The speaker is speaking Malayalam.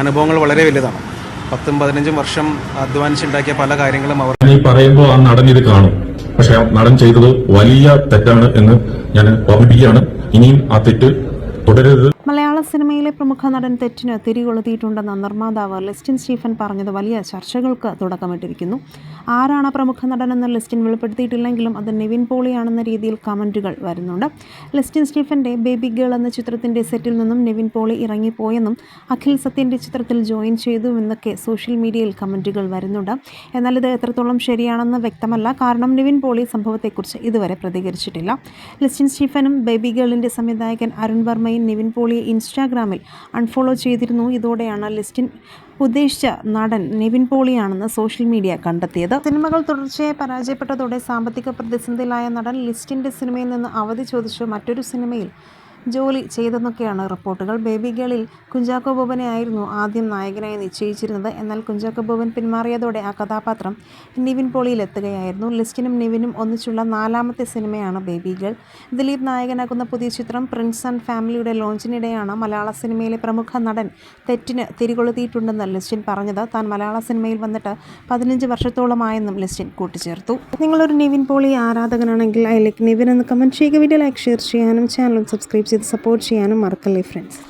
അനുഭവങ്ങൾ വളരെ വലുതാണ്. പത്തും പതിനഞ്ചും വർഷം അധ്വാനിച്ചുണ്ടാക്കിയ പല കാര്യങ്ങളും അവർ ഈ പറയുമ്പോൾ ആ നടൻ ഇത് കാണും. പക്ഷെ ആ നടൻ ചെയ്തത് വലിയ തെറ്റാണ് എന്ന് ഞാൻ ഓർമ്മിപ്പിക്കുകയാണ് ഇനിയും ആ തെറ്റ് തുടരരുത്. സിനിമയിലെ പ്രമുഖ നടൻ തെറ്റിന് തിരികൊളുത്തിയിട്ടുണ്ടെന്ന നിർമ്മാതാവ് ലിസ്റ്റിൻ സ്റ്റീഫൻ പറഞ്ഞത് വലിയ ചർച്ചകൾക്ക് തുടക്കമിട്ടിരിക്കുന്നു. ആരാണ് പ്രമുഖ നടനെന്ന് ലിസ്റ്റിൻ വെളിപ്പെടുത്തിയിട്ടില്ലെങ്കിലും അത് നിവിൻ പോളിയാണെന്ന രീതിയിൽ കമന്റുകൾ വരുന്നുണ്ട്. ലിസ്റ്റിൻ സ്റ്റീഫന്റെ ബേബി ഗേൾ എന്ന ചിത്രത്തിന്റെ സെറ്റിൽ നിന്നും നിവിൻ പോളി ഇറങ്ങിപ്പോയെന്നും അഖിൽ സത്യന്റെ ചിത്രത്തിൽ ജോയിൻ ചെയ്തു എന്നൊക്കെ സോഷ്യൽ മീഡിയയിൽ കമന്റുകൾ വരുന്നുണ്ട്. എന്നാൽ ഇത് എത്രത്തോളം ശരിയാണെന്ന് വ്യക്തമല്ല. കാരണം നിവിൻ പോളി സംഭവത്തെക്കുറിച്ച് ഇതുവരെ പ്രതികരിച്ചിട്ടില്ല. ലിസ്റ്റിൻ സ്റ്റീഫനും ബേബി ഗേളിന്റെ സംവിധായകൻ അരുൺ വർമ്മയും നിവിൻ പോളിയെ ഇൻസ്റ്റാഗ്രാമിൽ അൺഫോളോ ചെയ്തിരുന്നു. ഇതോടെയാണ് ലിസ്റ്റിൻ ഉദ്ദേശിച്ച നടൻ നിവിൻ പോളിയാണെന്ന് സോഷ്യൽ മീഡിയ കണ്ടെത്തിയത്. സിനിമകൾ തുടർച്ചയായി പരാജയപ്പെട്ടതോടെ സാമ്പത്തിക പ്രതിസന്ധിയിലായ നടൻ ലിസ്റ്റിന്റെ സിനിമയിൽ നിന്ന് അവധി ചോദിച്ച് മറ്റൊരു സിനിമയിൽ ജോലി ചെയ്തെന്നൊക്കെയാണ് റിപ്പോർട്ടുകൾ. ബേബി ഗേളിൽ കുഞ്ചാക്കോ ബോബനെ ആയിരുന്നു ആദ്യം നായകനായി നിശ്ചയിച്ചിരുന്നത്. എന്നാൽ കുഞ്ചാക്കോ ബോബൻ പിന്മാറിയതോടെ ആ കഥാപാത്രം നിവിൻ പോളിയിലെത്തുകയായിരുന്നു ലിസ്റ്റിനും നിവിനും ഒന്നിച്ചുള്ള നാലാമത്തെ സിനിമയാണ് ബേബി ഗേൾ. ദിലീപ് നായകനാകുന്ന പുതിയ ചിത്രം പ്രിൻസ് ആൻഡ് ഫാമിലിയുടെ ലോഞ്ചിനിടെയാണ് മലയാള സിനിമയിലെ പ്രമുഖ നടൻ തെറ്റിന് തിരികൊളുത്തിയിട്ടുണ്ടെന്ന് ലിസ്റ്റിൻ പറഞ്ഞത്. താൻ മലയാള സിനിമയിൽ വന്നിട്ട് പതിനഞ്ച് വർഷത്തോളമായെന്നും ലിസ്റ്റിൻ കൂട്ടിച്ചേർത്തു. നിങ്ങളൊരു നിവിൻ പോളി ആരാധകനാണെങ്കിൽ ഐ ലൈക്ക് നിവിൻ എന്ന് കമന്റ് ചെയ്യുക. വീഡിയോ ലൈക്ക് ഷെയർ ചെയ്യാനും ചാനൽ സബ്സ്ക്രൈബ് ചെയ്ത് സപ്പോർട്ട് ചെയ്യാനും മറക്കല്ലേ ഫ്രണ്ട്സ്